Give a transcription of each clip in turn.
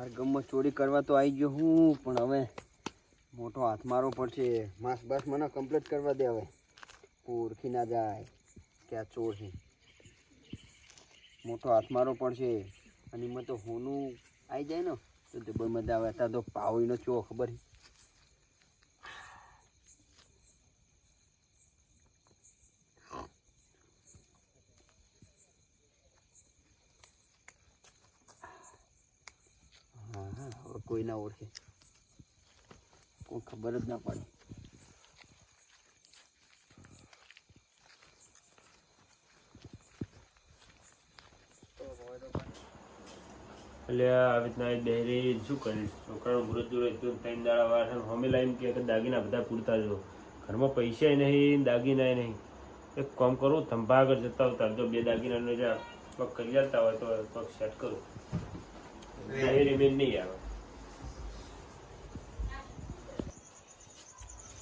બાર ગમમાં ચોરી કરવા તો આવી ગયો હું, પણ હવે મોટો હાથ મારવો પડશે. માસ બાસ મને કમ્પ્લીટ કરવા દે હવે. ઓળખી ના જાય. કે આ ચોર છે? મોટો હાથ મારવો પડશે. અને એમાં તો હોનું આવી જાય ને, તો જબર મજા આવે. અત્યારે તો પાવડીનો ચો ખબર છે હા હા હવે કોઈ ના ઓળખે. કોઈ ખબર જ ના પડે. એટલે આવી રીતના ડેરી શું કરીશ છોકરાનું મૃત્યુ જોડે તો ત્રણ દાડા વાર છે લાઈન કે દાગીના બધા પૂરતા જો. ઘરમાં પૈસા નહીં દાગીના નહીં. એક કામ કરું થંભા આગળ જતા આવતા જો બે દાગીનાનો જે પગ કરી જતા હોય તો પગ સેટ કરું. ડેરી મેન નહીં આવે ને આ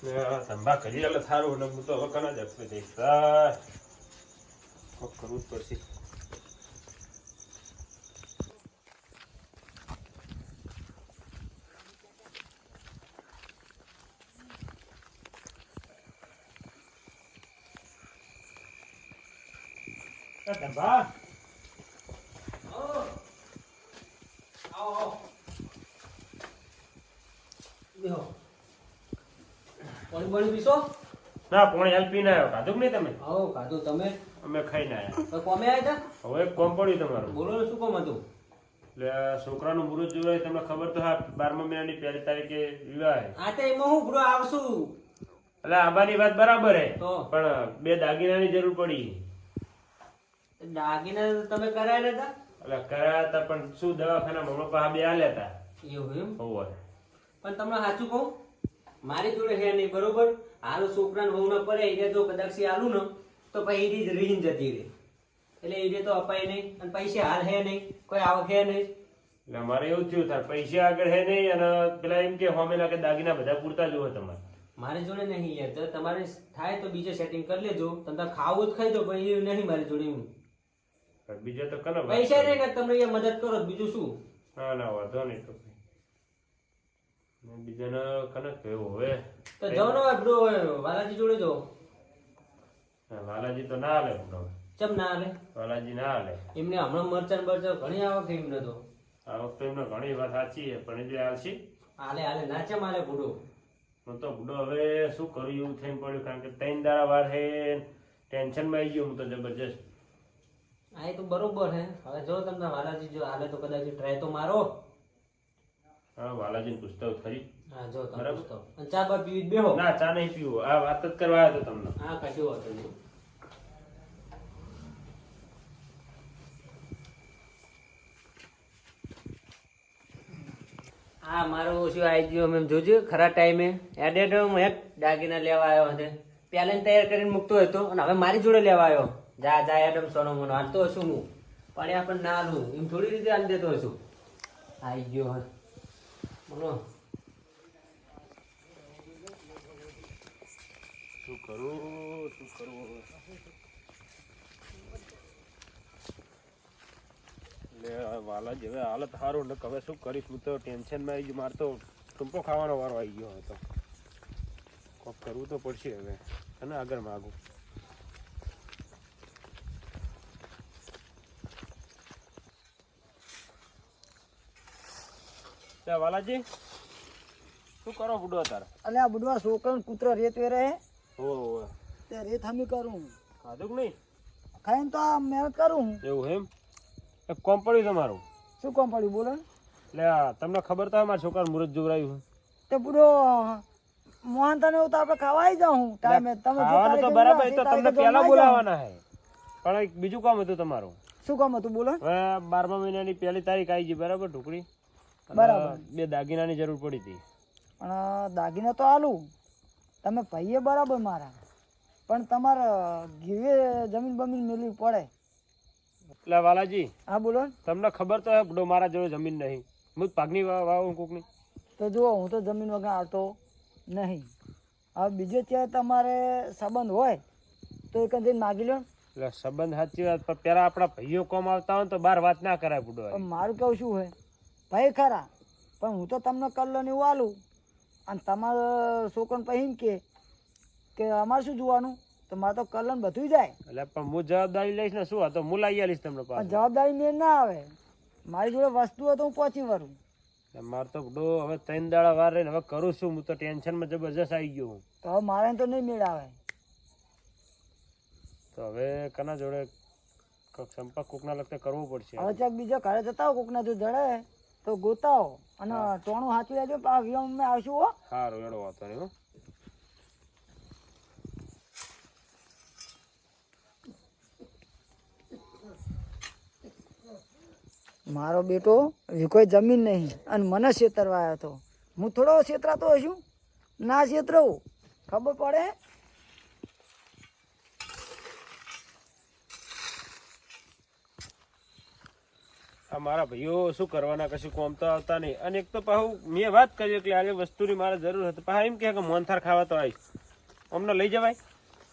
ધંધા કરી એટલે સારું હું તો હવે કના જ આપી દઈશ કોક કરવું જ પડશે. પાણી પીશો? ના પોણી હાલ પીને આવ્યો. ખાધું નહીં તમે? હો કાધું તમે? અમે ખાઈને આવ્યા. તો કોમે આવ્યા હતા હવે કોમ પડ્યું તમારું. બોલો ને શું કોમ હતું? એટલે આ છોકરાનું મુરત જોવાય તમને ખબર તો હા બારમા મહિનાની પહેલી તારીખે વિવાહ આ તો એમાં હું બ્રો આવશું. એટલે આબાની વાત બરાબર હે? પણ બે દાગીનાની જરૂર પડી. દાગીના તમે કરાયેલા હતા એટલે કરાયા હતા પણ શું દવાખાના મમ્મી પાસે બે હાલ્યા હતા એવું એમ. પણ તમને સાચું કહું મારી જોડે હે નહીં બરોબર? હાલ છોકરાને ન પડે એને જો કદાચ આલું ને તો પછી એ રીન જતી રહે. એટલે એ તો અપાય નહીં અને પૈસા હાલ હે નહીં કોઈ આવક હે નહીં. એટલે અમારે એવું થયું થાય પૈસા આગળ હે નહીં અને પેલા એમ કે હોમેલા કે દાગીના બધા પૂરતા જોવે તમારે. મારી જોડે નહીં યાર જો તમારે થાય તો બીજે સેટિંગ કરી લેજો તમને ખાવું જ ખાઈ દો પણ એ નહીં મારી જોડે હું બીજા તો કરો પૈસા? નહીં. તમે મદદ કરો બીજું શું? ના ના વાંધો નહીં તો. બીજાને કનેક્ટ કહેવું હવે? તો જાઓ ને બ્રો વાલાજી જોડે હા, વાલાજી તો ના હાલે બ્રો ચમ ના હાલે? વાલાજી ના હાલે. એમને હમણાં મરચાં બરચાં ઘણી આવક એમને તો. આ વખતે એમને ઘણી વાત સાચી છે પણ જે હાલશી હાલે હાલે ના ચમ હાલે બુડો હું તો બુડો હવે શું કરું એવું થઈને પડ્યું કારણ કે ત્રણ દાડા વાર છે ટેન્શનમાં આવી ગયો હું તો જબરજસ્ત. આ તો બરોબર હે. હવે જો તમને વાલાજી જો હાલે તો કદાચ ટ્રાય તો મારો. હા વાલાજીને પૂછતો ખરી. હા જો બરાબર. ચા બા પીવી બેહો. ના ચા નહીં પીવો. આ વાત જ કરવા આવ્યો હતો તમને. હા કશું વાંધો નહીં. હા મારો ઓછું આવી ગયો એમ જોજો. ખરા ટાઈમે એડેડ હું એક દાગીના લેવા આવ્યો હતો પહેલા તૈયાર કરીને મૂકતો હતો અને હવે મારી જોડે લેવા આવ્યો. જા જા એડમ સોનો મોનો હાલતો હશું હું? પણ એ પણ ના લઉં એમ થોડી રીતે હાલ દેતો હશું આવી ગયો. હે બોલો. શું કરું? શું કરવું? એટલે વાલા હવે હાલત સારું ને હવે શું કરીશ? હું તો ટેન્શનમાં આવી ગયું. મારે તો ટૂંપો ખાવાનો વારો આવી ગયો હતો કોક કરવું તો પડશે હવે. અને આગળ માગું. ત્યાં વાલાજી શું કરો બુડો તાર અલે આ બુડવા છોકરાને કૂતરો રેત વેરે હે. ઓહો તે રેત હમી કરું ખાધું નહીં? ખાઈને તો આ મહેનત કરું એવું એમ? એ કોમ પડ્યું તમારું શું કોમ પડ્યું બોલો એટલે તમને ખબર તો મારા છોકરાનું મુહૂર્ત જોવરાયું તે બુડો મોહન તને તો આપણે ખાવાઈ જાઉં ટાઈમે. તમે ખાવાનું તો બરાબર તો તમને પહેલા બોલાવવાના હે પણ એક બીજું કામ હતું તમારું. શું કામ હતું બોલો? બારમા મહિનાની પહેલી તારીખ આવી ગઈ બરાબર ઢોકળી? બરાબર. બે દાગીનાની જરૂર પડી હતી. પણ દાગીના તો આલું. તમે ભાઈએ બરાબર મારા. પણ તમારે ઘીવે જમીન બમીન મેળવી પડે. એટલે વાલાજી હા બોલો. તમને ખબર તો હે બડો મારા જોડે જમીન નહીં. હું પાકની વાવું કોકની તો જુઓ હું તો જમીન વગર આવતો નહીં. હવે બીજો ત્યાં તમારે સંબંધ હોય તો એક જઈને માગી લો ને. એટલે સંબંધ સાચી વાત પણ પહેલાં આપણા ભાઈઓ કોમ આવતા હોય તો બાર વાત ના કરાય બુડો. મારું કેવું શું હોય? ભાઈ ખરા. પણ હું તો તમને કલ્લોન એવું આલું. અને તમારો છોકરો પછી કે કે અમારે શું જોવાનું? તો મારે તો કલ્લન બધું જાય. એટલે પણ હું જવાબદારી લઈશ ને શું હતો હું લઈ આવીશ તમને પણ જવાબદારી મેં ના આવે. મારી જોડે વસ્તુ હોય તો હું પહોંચી વરું મારે તો ડો હવે ત્રણ દાડા વાર રહીને હવે કરું છું. હું તો ટેન્શનમાં જબરજસ્ત આવી ગયો હું. તો હવે મારે તો નહીં મેળ આવે તો હવે કના જોડે સંપર્ક કોકના લગતે કરવો પડશે. હવે ચાક બીજા ઘરે જતા હોય કોકના જો જડે. તો ગોતાવો અને ટોણું સાચું લેજો આ વિયમ મેં આવશું હો. સારું એડો વાતો નહીં હો. મારો બેટો કોઈ જમીન નહીં અને મને છેતરવા આવ્યો હતો. હું થોડો છેતરાતો હશું? ના છેતરવું ખબર પડે? આ મારા ભાઈઓ શું કરવાના, કશું કોમતા આવતા નહીં. અને એક તો પાછું મેં વાત કરી એટલે આજે વસ્તુની મારે જરૂર હતી. પાછા એમ કે મોનથાર ખાવા તો આવીશ. અમને લઈ જવાય.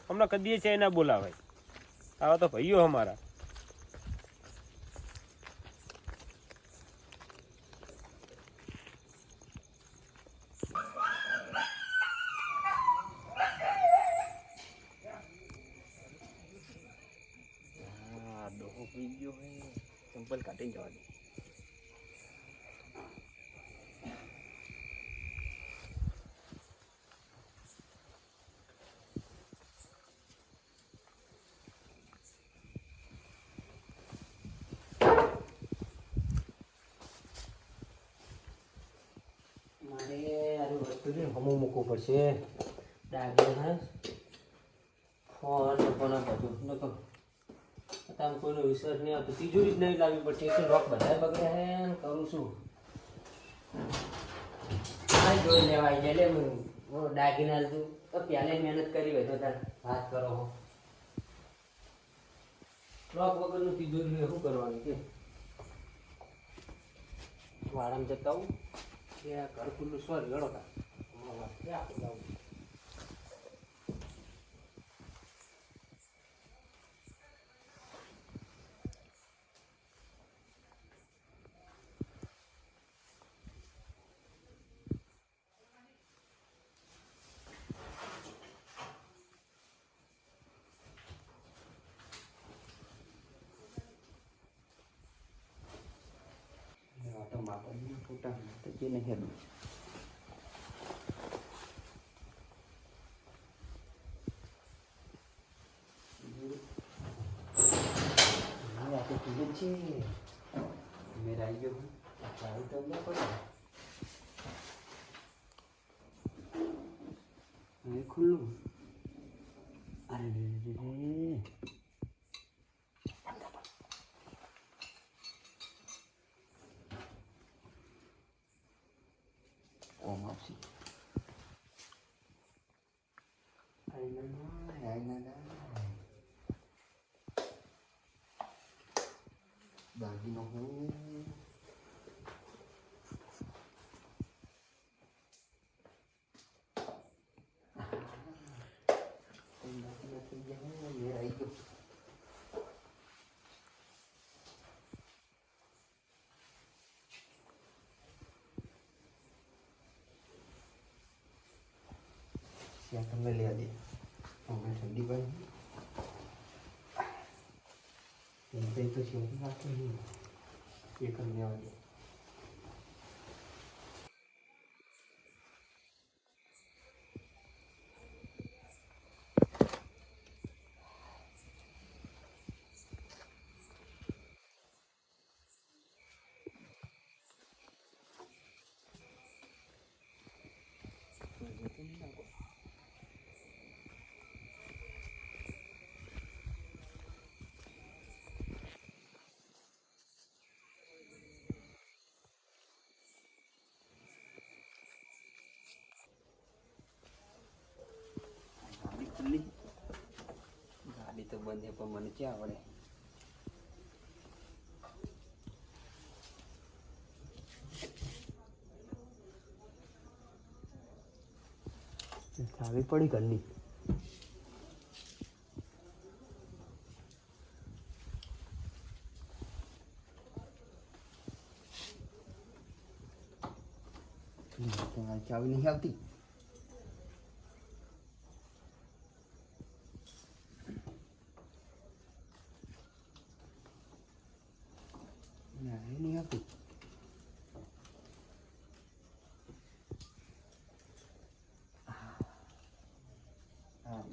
અમને કદીએ છે એના બોલાવાય. આવા તો ભાઈઓ અમારા ચંપલ કાઢી જવા દે મારે આનું વસ્તુ છે હમું મૂકવું પડશે દાગીના ફોન ફોન બધું. ન તો અત્યારે કોઈનો વિશ્વાસ નહીં આવતો. તિજોરી જ નહીં લાવવી પડશે એક રોક બધા બગડ્યા હે કરું શું આ જોઈ લેવાય જાય લે હું ડાગીને લીધું તો. પહેલે મહેનત કરી હોય તો તાર વાત કરો હો. રોક વગરનું તિજોરી શું કરવાનું કે? વાળામાં જતા આવું? આ ઘર ખુલ્લું સ્વર ગળો કા ક્યાં જાઉં તો માપા ફોટા તો જે નહીં હેડું આ તો ખુલ્લું જ છે મેરા આવી ગયો ચાલુ તો અંદર પડે હવે ખુલ્લું અરે રે રે રે ઓમ આપસી આઈ ના આઈ ના દાગીનો હું દાગીનો થઈ ગયા મેં આવી ગયો ત્યાં તમને લેવા દે હમણાં ઠંડી પડી એ તો શેર નાખે નહીં એ કરી લેવા દે ગાડી ખુલ્લી છે પણ મને ક્યાં આવડે? ચાવી પડી ઘરની. ચાવી નહીં આવતી ના, એ નહીં આવતી હા.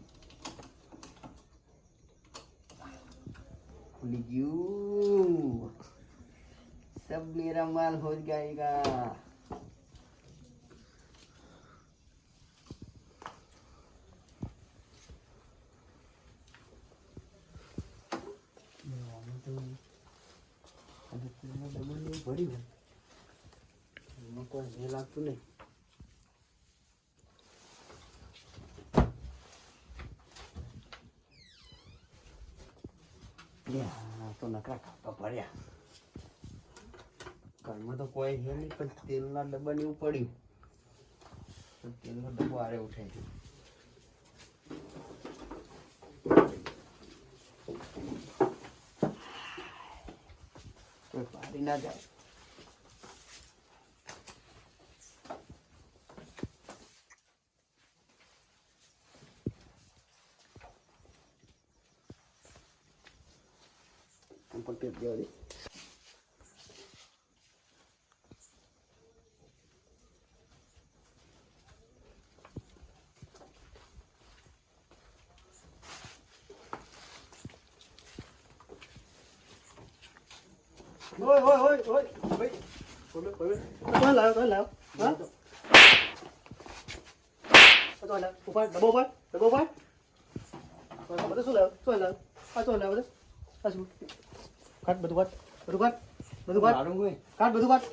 ખુલી ગયું. સબ મેરા માલ હો જાયેગા. ભરી એમાં કોઈ લાગતું નહીં. પણ તેલના ડબ્બા ને એવું પડ્યું. તો તેલનો ડબ્બો આરે ઉઠે છે કોઈ પાડી ના જાય. પણ દે. ઓય ઓય ઓય ઓય ભાઈ બોલો બોલો તો લાવ તો લાવ હા? તો લાવ ઉપર ડબો ઉપર ડબો ઉપર બધું શું લાવ શું લાવ આ શું લાવ બધું? આ શું? કાટ બધું કાટ બધું કાટ બધું કાટ. મારું કોઈ? કાટ બધું કાટ.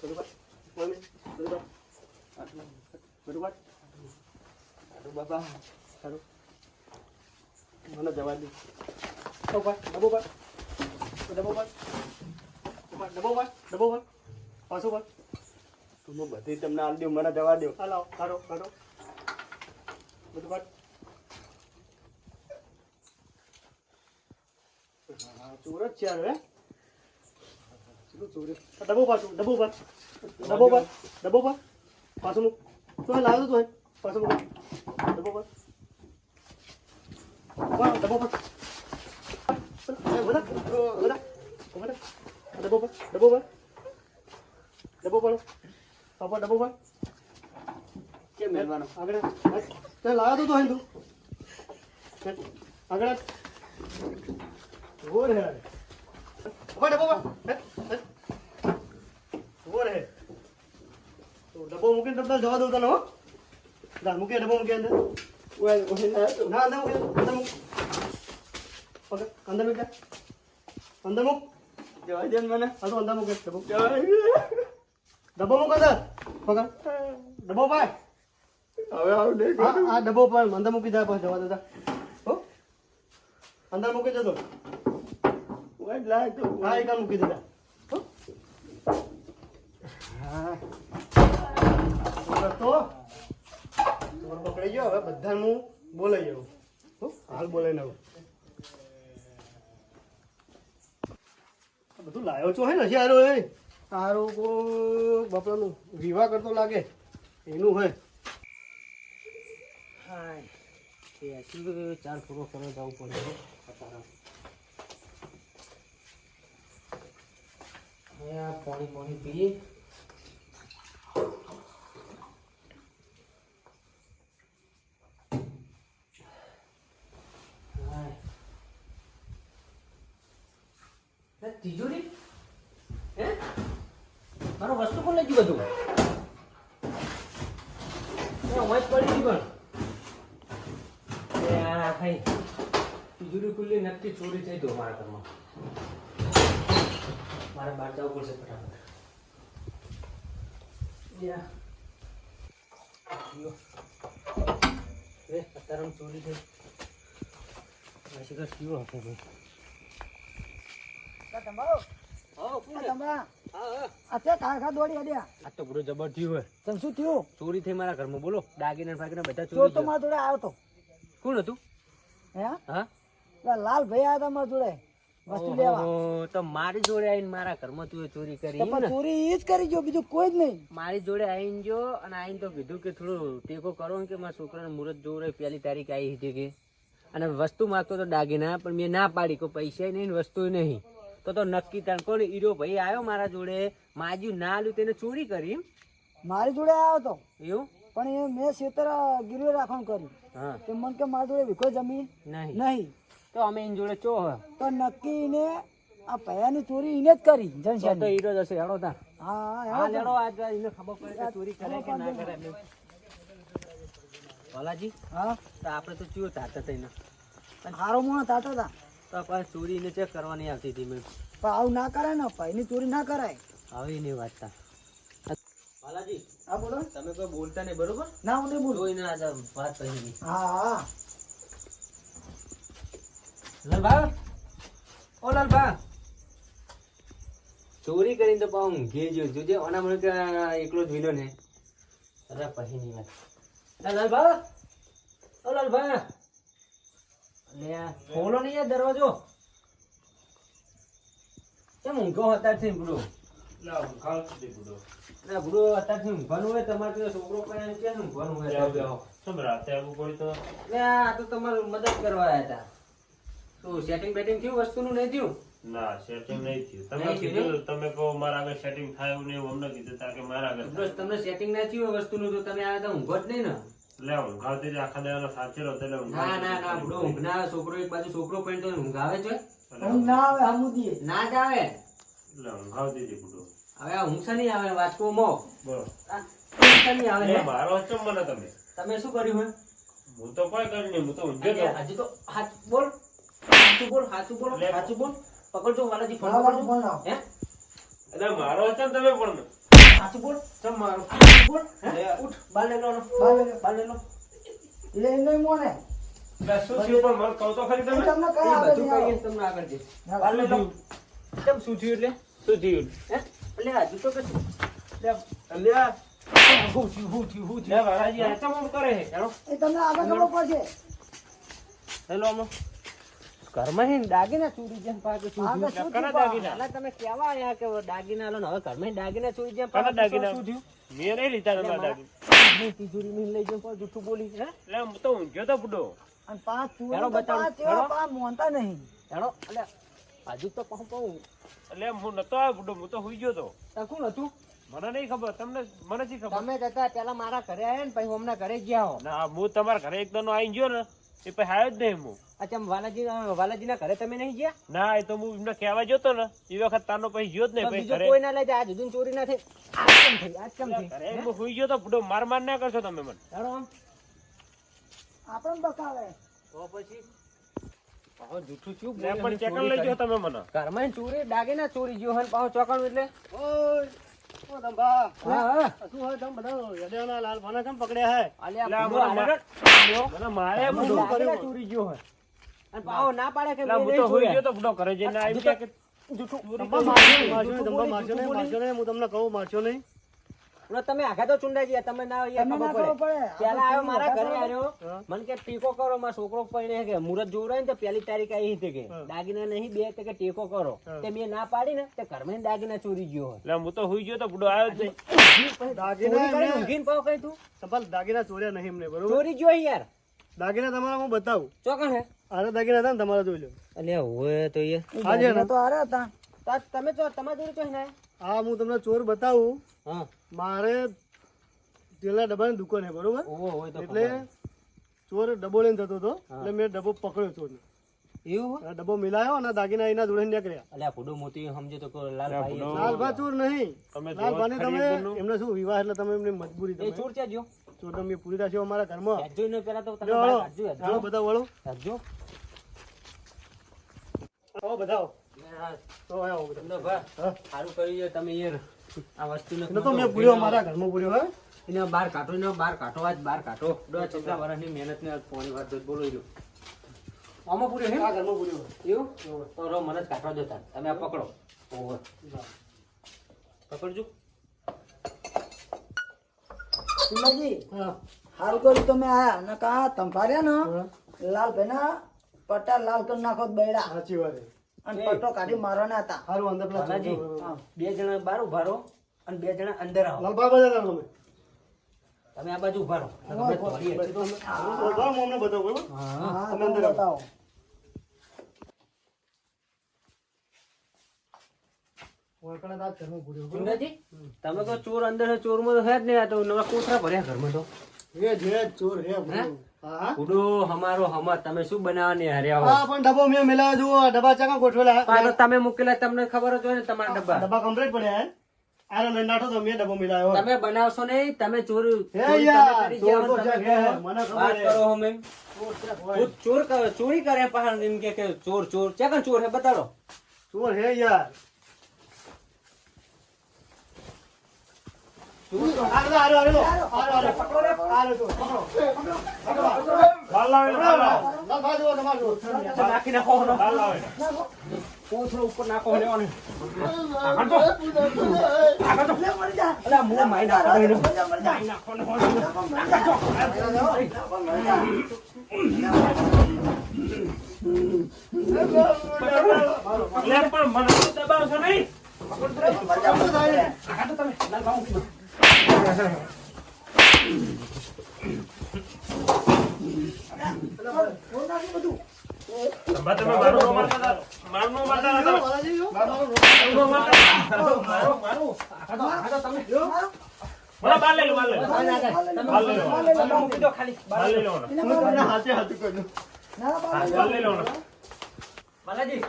બધું કાટ. બોલ બધું કાટ. બધું કાટ. સારું બાપા. સારું મને જવા દે. ડબો પર ડબો પર ડબો પર ડબો પર ડબો પર પાછું પર તો બધી તમને આલ દઉં મને જવા દો હાલો કરો કરો બધું હા ચોર જ હે? ચોરી આ ડબ્બો પાછું ડબ્બો પર. ડબો પર ડબો પર. પાછું મૂક. તો લાવ્યો તો પાછું મૂક. ડબ્બો પર. ડબો પર. બધા બધા બધા ડબ્બો પર ડબ્બો પર ડબ્બો પર પાપા ડબ્બો પર કેમ મેળવાનો? આગળ. તે લાવ્યો તો તો હિન્દુ આગળ. ઓર હે. પાપા ડબ્બો પર ઓર હે? તો ડબ્બો અંદર. મૂક અંદર મૂક. જવા દે મને. આ તો અંદર મૂકે ડબ્બો. ડબ્બો મૂક પકડ. ડબ્બો પાય હવે આવું નહીં આ ડબ્બો પર. અંદર મૂકી દે પછી જવા દેતા હો? અંદર મૂકી દેતો ઓય લાય તો. હા એક મૂકી દેતા હો? હા. તો? ચોર પકડાઈ ગયો. હવે બધા હું બોલાઈ જવું હો? હાલ બોલાઈ નાખું આ બધું લાયો છો હે ને હજારો એ? તારો કો બાપડાનું વિવાહ કરતો લાગે, એનું હે. હાય. એ શું ચાર ફોટો કરો જવું પડે આ પાણી પાણી પીએ. તિજોરી? હે? મારો વસ્તુ કોણ લઈ ગયું બધું? વાંચ પડી ગઈ પણ. ભાઈ, તિજોરી ખુલ્લી નક્કી ચોરી થઈ ગયો મારા ઘરમાં. મારે બહાર જવું પડશે ફટાફટ. અત્યારે ચોરી થઈ શિખર કયો હતો ભાઈ. ચોરી થઈ મારા ઘરમાં બોલો દાગીના ફાગીના બધા ચોર તો. મારા જોડે હતું લાલ ભાઈ મારા જોડે વસ્તુ મારી જોડે આવીને મારા ઘરમાં તું ચોરી કરી? ચોરી એ જ કરી જો બીજું કોઈ જ નહીં મારી જોડે આવીને જો અને આવીને તો કીધું કે થોડું ટેકો કરો કે મારા છોકરાને મુહૂર્ત જોવું રહ્યું પહેલી તારીખ આવી હતી કે અને વસ્તુ માગતો તો દાગીના પણ મેં ના પાડી કોઈ પૈસા નહીં વસ્તુ નહીં તો તો નક્કી તણ કોણ? હીરો ભાઈ આવ્યો મારા જોડે. માજ્યું ના લ્યું તેને ચોરી કરી. મારી જોડે આવ્યો તો. એવું? પણ એ મેં સેતર ગીરવે રાખવાનું કર્યું. કે મન કે મારી જોડે વિકો જમીન? નહીં. નહીં. તો અમે એની જોડે ચો તો નક્કી ને આ પૈયાની ચોરી એને જ કરી જનશન તો હીરો જ હેડો તા હા હા હેડો આજ એને ખબર પડે કે ચોરી કરે કે ના કરે એમ. હા? તો આપણે તો ચિયો તાતા થઈને હારો મોણો તાતા હતા તો પણ ચોરીને ચેક કરવાની આવતી હતી મેં. પણ આવું ના કરાય ને પૈની ચોરી ના કરાય. આવી નહીં વાંચતા બાલાજી હા બોલો. તમે કોઈ બોલતા નહીં બરોબર? ના હું નહીં બોલું. ના વાત કરી હા હા. લાલભા? ઓ લાલભા. ચોરી કરીને તો પાઉં ઊંઘી ગયો. જોજે ઓના મને એકલો જ વિલો ને. અરે પછી નહીં વાત. લાલભા. ઓ લાલભા. ખોલો નહીં યાર દરવાજો કેમ ઊંઘો અત્યારથી બુડો. ના અત્યારથી ઊંઘવાનું હોય તમારે છોકરો પણ કેમ ઊંઘવાનું હોય. કેમ રાતે આવવું તો? આ તો તમારું મદદ કરવા આવ્યા હતા તો સેટિંગ બેટિંગ થયું વસ્તુનું નહીં થયું ના, સેટિંગ નહીં થયું. તમે કીધું, તમે કહો મારા આગળ સેટિંગ થાય એવું નહીં, અમને કીધું તા કે મારા આગળ તમને સેટિંગ ના થયું વસ્તુનું તો તમે આવ્યા હતા ઊંઘો જ નહીં ને લે ઊંઘાવતી આખા દાડાનો થાકેલો રહો એટલે ઊંઘ ના ના ના. બુડો ઊંઘના છોકરો એક બાજુ છોકરો પણ તો ઊંઘ આવે છે? ઊંઘ ના આવે હમુદીએ ના જ આવે? એટલે ઊંઘાવતી હતી બુડો. હવે આ ઊંઘ નહીં આવે વાચકો મો. બોલો. ઊંઘ નહીં આવે. લે, હે? મારો ચમ મને તમે? તમે શું કર્યું હોય? હું તો કોઈ કર્યું નહીં હું તો ઊંઘ્યો તો. હજી તો હાથ બોલ. સાચું બોલ સાચું બોલ લે. બોલ. પકડજો વાલાજી ફોન પકડજો હે? એટલે મારો હચમ તમે પણ? હાથું બોલ. ચમ મારો સાચું બોલ હે? લે. ઉઠ બાર લો. લો. લો. બાર લો લે નહીં મોને શું થયું? પણ મને કહો તો ખરી તમે. તમને કઈ બધું કહીએ તમને આગળ જઈએ. હા, લો કેમ શું થયું એટલે? શું થયું? હે? એટલે હજુ તો કશું. લે, લે, હું થયું હું થયું હું આ કરે એ તમને આગળ ખબર પડશે. હેલો અમો ઘરમાં હે દાગીના ચોરી જેમ પાકે આગળ શું શું કના થયું? બા? દાગીના? તમે કેવા આયા કે દાગીના લો હવે ઘરમાં દાગીના ચોરી જેમ પાકે દાગીના? શું થયું? મેં નહીં લીધા તમારા મારા- દાગીના. હું તિજોરી માં લઈ જાઉં જૂઠું બોલી હે? લે, હું તો ઊંઘ્યો તો બુડો. અને પાંચ ચોરી હેલો, તો બતાવો. પાંચ એવા પાંચ મોનતા નહીં. હેલો એટલે હજુ તો કહું કહું. એટલે હું નતો આવ્યો બુડો હું તો હુઈ ગયો તો. હતું? મને નહીં ખબર તમને મને શી ખબર? તમે જતા પેલા મારા ઘરે આયા ને પછી હમણાં ઘરે ગયા હો ના હું તમારા ઘરે એકદમ આઈ ગયો ને એ પછી આવ્યો જ નહીં હું. અચ્છા વાલાજી વાલાજીના ઘરે તમે નહીં ગયા? ના એ તો હું એમને કહેવા જતો ને એ વખત તારનો પછી ગયો જ નહીં પછી ઘરે. કોઈ ના લઈ જાય આજ સુધી ચોરી ના થઈ આજ કેમ થઈ? આજ કેમ થઈ? ઘરે હું? હુઈ ગયો તો બુડો માર માર ના કરશો તમે મને. હેલો આપણને બકાવે તો પછી? પાછો જૂઠું થયું લે, બોલે પણ ચોરી ચેકન લઈ ગયો તમે મને. ઘરમાં ય ચોરી દાગીના ચોરી ગયો હોય પાછો ચોકણ એટલે? ઓય ઓ ધંભા હા હા. શું હોય તમે બધા યદેવના લાલ ભાના કેમ પકડ્યા હે? મારે ચોરી ગયો હોય. અને પાછો ના પાડે કે હું તો હુઈ ગયો તો બુડો ઘરે જઈને આવી કે હું તમને કહું મારશો નહીં. તમે આઘા તો ચુંડાઈ ગયા તમે ના અહીંયા તમને ના ખબર ખબર પડે. પડે. પેલા આવ્યો મારા ઘરે આવ્યો. મને કે ટેકો કરો મારો છોકરો પરણે કે મુહૂર્ત જોવડાય ને તો પહેલી તારીખ આવી હતી કે દાગીના નહીં બે તે કે ટેકો કરો. તે મેં ના પાડી ને તે ઘરમાં દાગીના ચોરી ગયો એટલે હું તો હુઈ ગયો તો બુડો આવ્યો છે ઊંઘીને પાવ કઈ તું? દાગીના ચોર્યા નહીં એમને બરોબર? ચોરી ગયો યાર. દાગીના તમારા હું બતાવું. ચોકણ હે? આના દાગીના હતા ને તમારા જોઈ લો. અલ્યા હોય તો એ. એ હા, ને? તો હારે હતા. તો તમે ચોર તમારા જોડે ચોઈ ને હા હું તમને ચોર બતાવું. હા. મારે તેલના ડબ્બાની દુકાન છે બરોબર? ઓહો હોય તો એટલે ચોર ડબ્બો લઈને જતો હતો. એટલે મેં ડબ્બો પકડ્યો ચોરને. એવું આ ડબ્બો મિલાયો અને દાગીના એના જોડે નીકળ્યા. અલ્યા ભૂડો મોતી સમજે તો લાલભાઈ લાલ લાલભા ચોર નહીં. લાલભાને તમે એમને શું વિવાહ એટલે તમે એમની મજબૂરી તમે? ચોર ત્યાં જો ચોર તમે પૂરી રાખ્યો અમારા ઘરમાં. જોઈને ને પેલા તો તમે હેજો. બધા વળો. હેજો. આવો બધા તો આવો બધા. તમને ભા, હા. સારું કર્યું તમે યાર. આ વસ્તુને તો મેં પૂર્યો મારા ઘરમાં પૂર્યો હે? એને બહાર કાઢો એને બહાર કાઢો આજ બહાર કાઢો. દોઢ છેલ્લા વર્ષની મહેનત ને પોણી વાત બોલો રહ્યો આમાં પૂર્યો હે આ ઘરમાં પૂર્યો એવું? તો રો મને જ કાઢવા દેતા તમે આ પકડો. ઓવર પકડજો. સિમરજી હા. હારું કર્યું તમે આયા ને કા તંભાર્યા ને લાલ ભાઈના પટ્ટા લાલ કરી નાખો બેડા. સાચી વાત અને પટ્ટો કાઢી મારવાના હતા. સારું અંદર પેલા બે જણા બહાર ઊભા રહો અને બે જણા અંદર આવો. લાલ બાબા હતા તમે. તમે આ બાજુ ઊભા રહો. હું અમને બતાવો હા. તમે અંદર આવો. તમે કહો ચોર અંદર ચોર ચોરમાં તો હે જ નહીં આ તો નવા કોથળા ભર્યા ઘરમાં તો. હે, હે, ચોર, હા. ઉડો હમારો હમા તમે શું બનાવવાની હર્યા હા, પણ ડબ્બો મેં મેલાવ્યો જો ડબ્બા ચાકા ગોઠવેલા? હે? તમે મૂકેલા તમને ખબર જ હોય ને તમારા ડબ્બા. ડબ્બા કમ્પ્લીટ પડ્યા હે? આનો લઈને નાઠો તો મેં ડબ્બો મેલાવ્યો. તમે બનાવશો નહીં તમે ચોર ચોરી ચોર. કરો પહાડ એમ કે ચોર ચોર. ચાકન ચોર હે બતાડો. ચોર હે યાર આરે, આરે, આરે લો. આરે, આરે. આરે તો, પકડો. બાલ લાવે ને, બાલ લાવે. લાલભાઈ જુઓ, તમારે જુઓ. નાખી નાખો. કોથળો ઉપર નાખો લેવાનો આગળ તો. આગળ તો. અલા, મું માઈ નાખો એને. માઈ નાખો ને. લે પણ મને દબાવશો નહીં તમે. લાલ ભાવ બાલાજી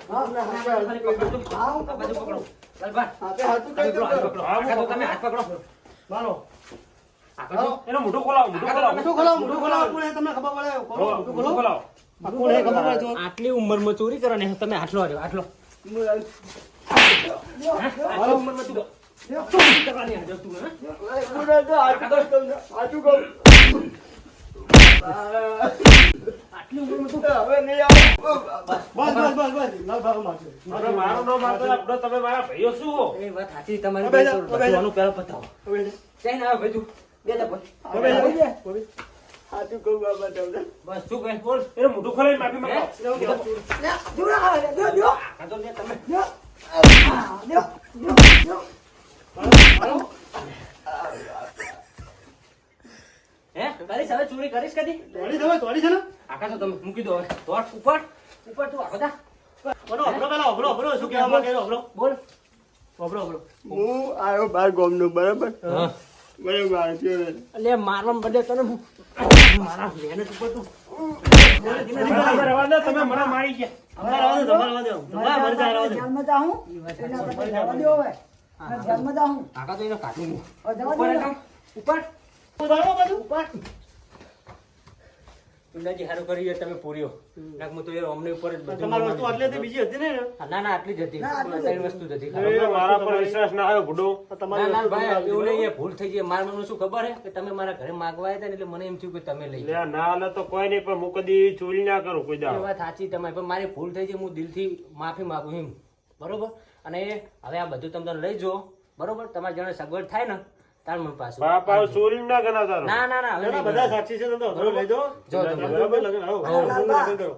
હાથ પકડો. તમે હાથ પકડો. મારો. એનો મોઢો ખોલાવો, મોઢો ખોલાવો. મોઢો ખોલાવો, મોઢો ખોલાવો. કોણ તમને ખબર પડે? મોઢું ખોલાવો. કોણ ખબર પડે? આટલી ઉંમરમાં ચોરી કરો ને તમે આટલો આવ્યો આટલો મારો ઉંમરમાં તું ચોરી કરવાની હાર્યો તું, હે? આટલી ઉંમરમાં તું હો? સાચી કહે મોઢું ખોલાવીને માફી હે? માંગો. આ તો લે તમે હે કરીશ હવે ચોરી કરીશ કદી તોડી છે, તોડી છે ને? આખા તો તમે મૂકી દો દોડ ઉપર. ઉપર તું આખો જા. બોલો, અભરો પેલા, અભરો, અભરો. શું કહેવા માંગે છે, બોલ. અભરો, અભરો. હું આવ્યો બાર ગામનો બરાબર? હા. બરાબર એટલે મારવા બદલે તને મારા મહેનત ઉપર તું. તમે દો, મને મારી ગયા. દો, તમારે દો. તમારે દો. જાઉં એના કરતા જવા દ્યો હવે. હા, ધ્યાનમાં જાઉં આખા તો એનો કાઢું હું ઉપર ઉપર. બાજુ. તુંડાજી હારું કરી તમે પૂર્યો. નાક હું તો એ અમને ઉપર જ બધું તમારી વસ્તુ આટલી હતી, બીજી હતી ને? ના ના આટલી જ હતી. ત્રણ વસ્તુ જ હતી. મારા પર વિશ્વાસ ના આવ્યો ભૂડો. તમારે ના ભાઈ એવું નહીં ભૂલ થઈ ગઈ. મારા મને શું ખબર હે કે તમે મારા ઘરે માગવા આવ્યા હતા ને એટલે મને એમ થયું કે તમે લઈ લે ના લે તો કોઈ નહીં પણ હું કદી ચોરી ના કરું કોઈ દાડો. વાત સાચી તમારી પણ મારી ભૂલ થઈ ગઈ હું દિલથી માફી માંગુ એમ. બરોબર? અને હવે આ બધું તમે લઈ જો બરોબર? તમારે જણે સગવડ થાય ને તાર મને પાછું. બાપા ચોરી ના કરના તારો. ના ના ના હવે બધા સાક્ષી છે તમે તો અભરો લઈ. જો તમે. બરાબર, લગન, આવો, લગન કરો.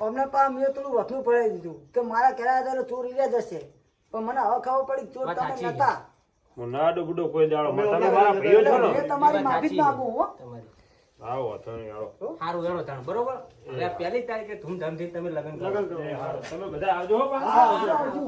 અમને પા મેં થોડું વખનું પડાવી દીધું. કે મારા કેરા આવ્યા ચોરી એટલે ચોર ઈર્યા જ હશે. પણ મને હવે ખબર પડી ચોર તમે નતા. હું ના ડૂબડો કોઈ દાડો તમે મારા ભાઈઓ છો ને. તમારી માફી માંગુ હો. તમારી. આવો વાંધો આવો. સારું એનો તાણ બરોબર? હવે પહેલી તારીખે ધૂમધામથી તમે લગ્ન કરો. લગન કરો. તમે બધા આવજો હો. હા, આવજો.